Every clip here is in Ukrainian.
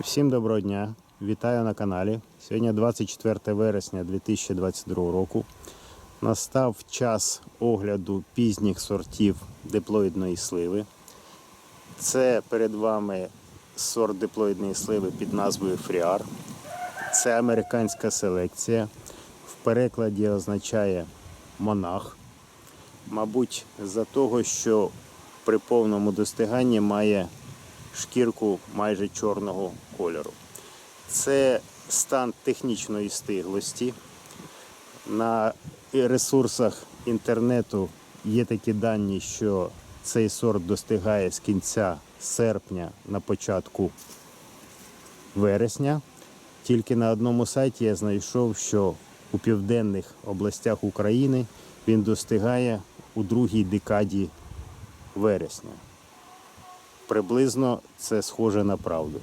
Всім доброго дня! Вітаю на каналі. Сьогодні 24 вересня 2022 року. Настав час огляду пізніх сортів диплоїдної сливи. Це перед вами сорт диплоїдної сливи під назвою Фріар. Це американська селекція. В перекладі означає монах. Мабуть, за того, що при повному достиганні має шкірку майже чорного кольору. Це стан технічної стиглості. На ресурсах інтернету є такі дані, що цей сорт достигає з кінця серпня на початку вересня. Тільки на одному сайті я знайшов, що у південних областях України він достигає у другій декаді вересня. Приблизно це схоже на правду.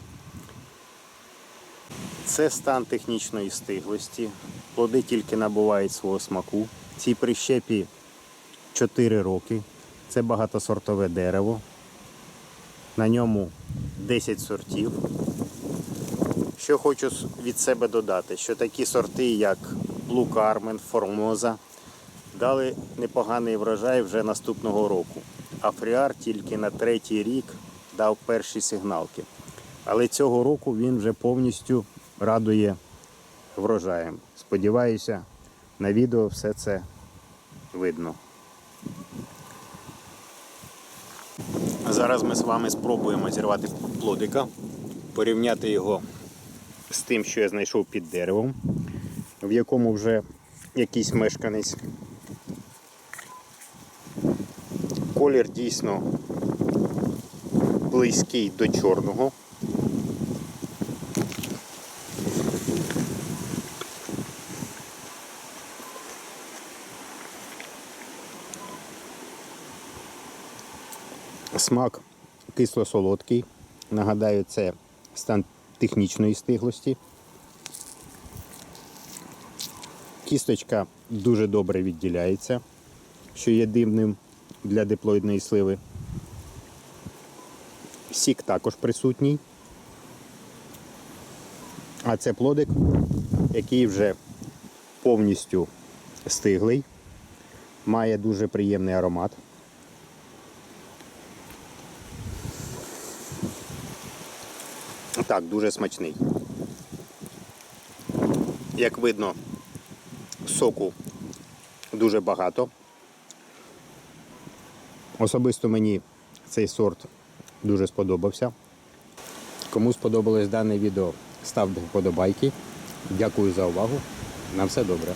Це стан технічної стиглості. Плоди тільки набувають свого смаку. Цій прищепі 4 роки. Це багатосортове дерево. На ньому 10 сортів. Що хочу від себе додати, що такі сорти, як Blue Carmen, Formosa, дали непоганий врожай вже наступного року. А Фріар тільки на третій рік дав перші сигналки. Але цього року він вже повністю радує врожаєм. Сподіваюся, на відео все це видно. Зараз ми з вами спробуємо зірвати плодика, порівняти його з тим, що я знайшов під деревом, в якому вже якийсь мешканець. Колір дійсно близький до чорного. Смак кисло-солодкий. Нагадаю, це стан технічної стиглості. Кісточка дуже добре відділяється, що є дивним для диплоїдної сливи. Сік також присутній. А це плодик, який вже повністю стиглий, має дуже приємний аромат. Так, дуже смачний. Як видно, соку дуже багато. Особисто мені цей сорт дуже сподобався. Кому сподобалось дане відео, ставте вподобайки. Дякую за увагу. На все добре.